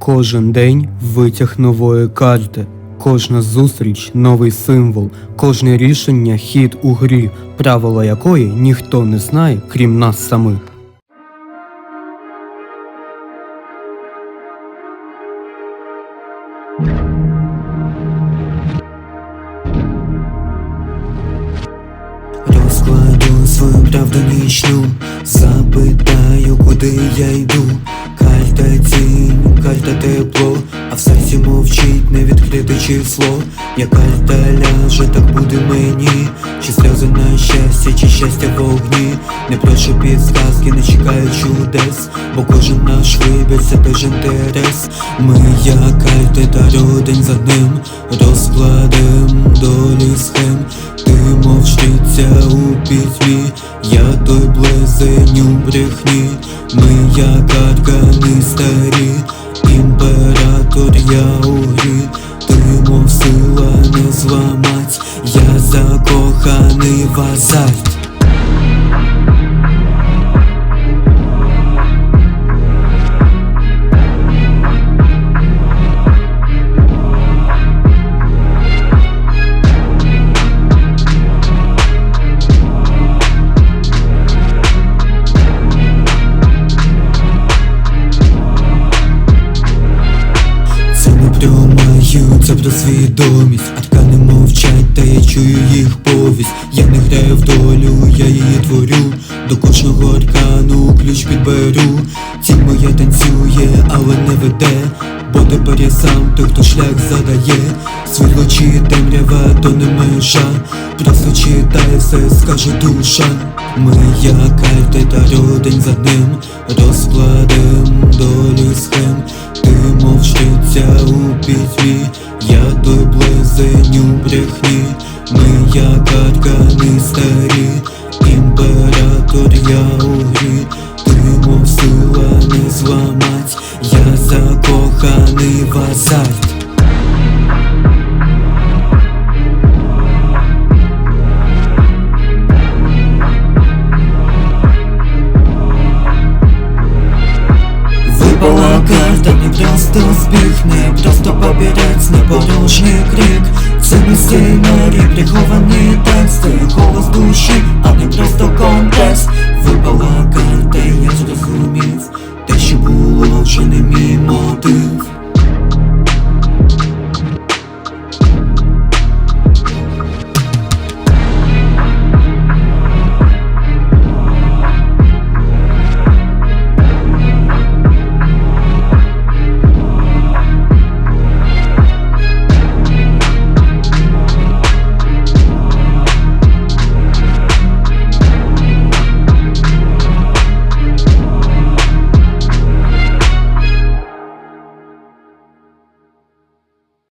Кожен день витяг нової карти, кожна зустріч новий символ, кожне рішення хід у грі, правила якої ніхто не знає, крім нас самих. Розкладу свою правду нічну, запитаю, куди я йду. Карта карта тепло, а в серці мовчить невідкрите число. Я карта ляже, так буде мені. Чи сльози на щастя, чи щастя в огні. Не прошу підсказки, не чекаю чудес, бо кожен наш вибір це теж інтерес. Моя карта та родень за ним розкладем долі схем. Ти мовчиться у пітьмі, я той близень у брехні, ми як аркани старі, імператор я у грі, ти мов сила не зламать, я закоханий в азарт. Це про свідомість Аркани мовчать, та я чую їх повість. Я не граю в долю, я її творю. До кожного аркану ключ підберу. Тінь моя танцює, але не веде. Бо тепер я сам той, хто шлях задає. Світло чи темрява, то не межа. Просто читай все, скаже душа. Моя карта та родень за ним Розкладем долі схем. Ти мовчиться у пітьмі у брехні Ми як аркани старі Імператор я у грі Ти мов сила не зламать Я закоханий в карта, не просто збіг, не просто папірець, не порожній крик. Це не сценарій, прихований текст, це голос душі, а не просто контекст. Випала